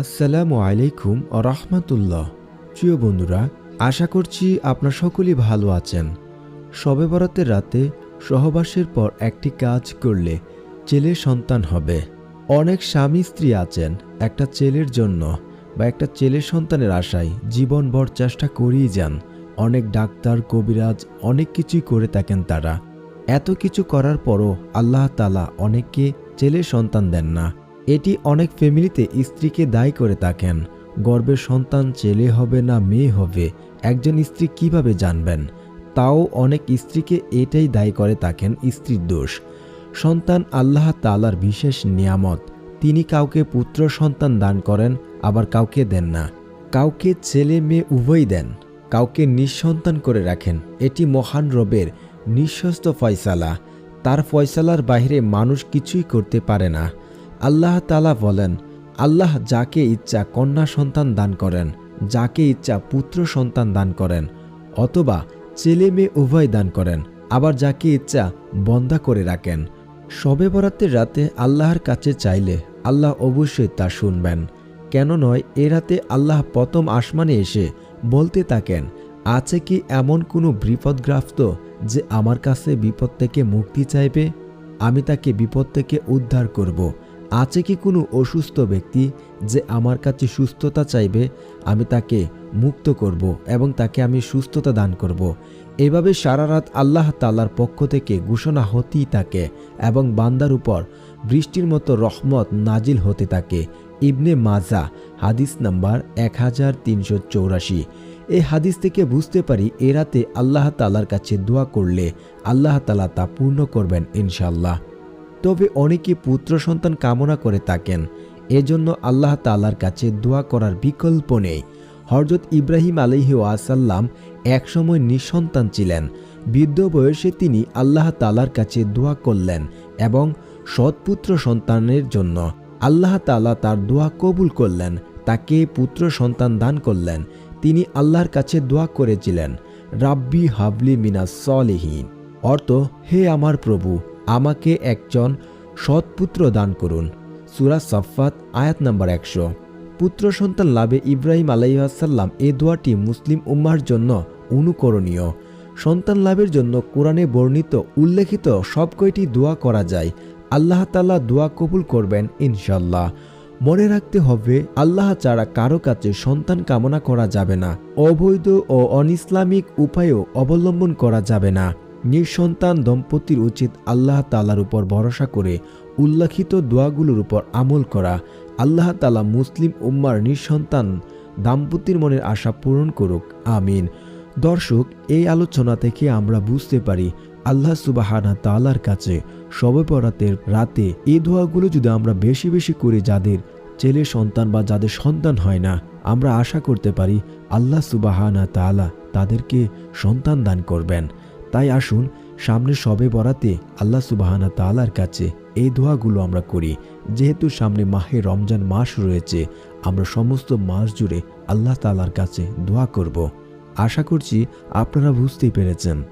আসসালামু আলাইকুম রহমতুল্লাহ। প্রিয় বন্ধুরা, আশা করছি আপনার সকলেই ভালো আছেন। শবে বরাতের রাতে সহবাসের পর একটি কাজ করলে ছেলে সন্তান হবে। অনেক স্বামী স্ত্রী আছেন, একটা ছেলের জন্য বা একটা ছেলে সন্তানের আশায় জীবনভর চেষ্টা করেই যান। অনেক ডাক্তার, কবিরাজ অনেক কিছুই করে থাকেন তারা। এত কিছু করার পরও আল্লাহ তালা অনেককে ছেলে সন্তান দেন না। এটি অনেক ফ্যামিলিতে স্ত্রীকে দায়ী করে থাকেন। গর্বের সন্তান ছেলে হবে না মেয়ে হবে, একজন স্ত্রী কীভাবে জানবেন? তাও অনেক স্ত্রীকে এটাই দায়ী করে থাকেন স্ত্রীর দোষ। সন্তান আল্লাহ তালার বিশেষ নিয়ামত। তিনি কাউকে পুত্র সন্তান দান করেন, আবার কাউকে দেন না। কাউকে ছেলে মেয়ে উভয়ই দেন, কাউকে নিঃসন্তান করে রাখেন। এটি মহান রবের নিঃস্বস্ত ফয়সালা। তার ফয়সালার বাইরে মানুষ কিছুই করতে পারে না। আল্লাহ তালা বলেন, আল্লাহ যাকে ইচ্ছা কন্যা সন্তান দান করেন, যাকে ইচ্ছা পুত্র সন্তান দান করেন, অথবা ছেলে মেয়ে উভয় দান করেন, আবার যাকে ইচ্ছা বন্দা করে রাখেন। শবে বরাতের রাতে আল্লাহর কাছে চাইলে আল্লাহ অবশ্যই তা শুনবেন। কেন নয়, এ রাতে আল্লাহ প্রথম আসমানে এসে বলতে থাকেন, আছে কি এমন কোনো বিপদগ্রাস্ত যে আমার কাছে বিপদ থেকে মুক্তি চাইবে? আমি তাকে বিপদ থেকে উদ্ধার করব। আছে কি কোনো অসুস্থ ব্যক্তি যে আমার কাছে সুস্থতা চাইবে? আমি তাকে মুক্ত করব এবং তাকে আমি সুস্থতা দান করব। এভাবে সারা রাত আল্লাহ তাল্লার পক্ষ থেকে ঘোষণা হতেই থাকে এবং বান্দার উপর বৃষ্টির মতো রহমত নাজিল হতে থাকে। ইবনে মাজা, হাদিস নাম্বার এক হাজার তিনশো চৌরাশি। এই হাদিস থেকে বুঝতে পারি এ রাতে আল্লাহ তালার কাছে দোয়া করলে আল্লাহ তালা তা পূর্ণ করবেন ইনশাল্লাহ তবে অনেকে পুত্র সন্তান কামনা করে থাকেন। এজন্য আল্লাহ তালার কাছে দোয়া করার বিকল্প নেই। হরজত ইব্রাহিম আলহি ওয়াসাল্লাম একসময় নিঃসন্তান ছিলেন। বৃদ্ধ বয়সে তিনি আল্লাহ তালার কাছে দোয়া করলেন এবং সৎপুত্র সন্তানের জন্য আল্লাহ তালা তার দোয়া কবুল করলেন, তাকে পুত্র সন্তান দান করলেন। তিনি আল্লাহর কাছে দোয়া করেছিলেন, রাব্বি হাবলি মিনাস সলিহীন। অর্থ, হে আমার প্রভু আমাকে একজন সৎপুত্র দান করুন। সুরা সফাত আয়াত নাম্বার একশো। পুত্র সন্তান লাভে ইব্রাহিম আলাইসাল্লাম এ দোয়াটি মুসলিম উম্মার জন্য অনুকরণীয়। সন্তান লাভের জন্য কোরআনে বর্ণিত উল্লেখিত সব কয়টি দোয়া করা যায়। আল্লাহ তাল্লাহ দোয়া কবুল করবেন ইনশাল্লাহ মনে রাখতে হবে, আল্লাহ ছাড়া কারও কাছে সন্তান কামনা করা যাবে না। অবৈধ ও অনিসলামিক উপায়ও অবলম্বন করা যাবে না। নিঃসন্তান দম্পতির উচিত আল্লাহ তালার উপর ভরসা করে উল্লেখিত দোয়াগুলোর উপর আমল করা। আল্লাহ তালা মুসলিম উম্মার নিঃসন্তান দাম্পতির মনের আশা পূরণ করুক। আমিন। দর্শক, এই আলোচনা থেকে আমরা বুঝতে পারি আল্লাহ সুবাহানা তালার কাছে সবে পরাতের রাতে এই দোয়াগুলো যদি আমরা বেশি বেশি করি যাদের ছেলে সন্তান বা যাদের সন্তান হয় না, আমরা আশা করতে পারি আল্লাহ সুবাহানা তালা তাদেরকে সন্তান দান করবেন। তাই আসুন সামনে সবে বরাতে আল্লাহ সুবাহানা তালার কাছে এই দোয়াগুলো আমরা করি। যেহেতু সামনে মাহে রমজান মাস রয়েছে, আমরা সমস্ত মাস জুড়ে আল্লাহ তালার কাছে দোয়া করব। আশা করছি আপনারা বুঝতেই পেরেছেন।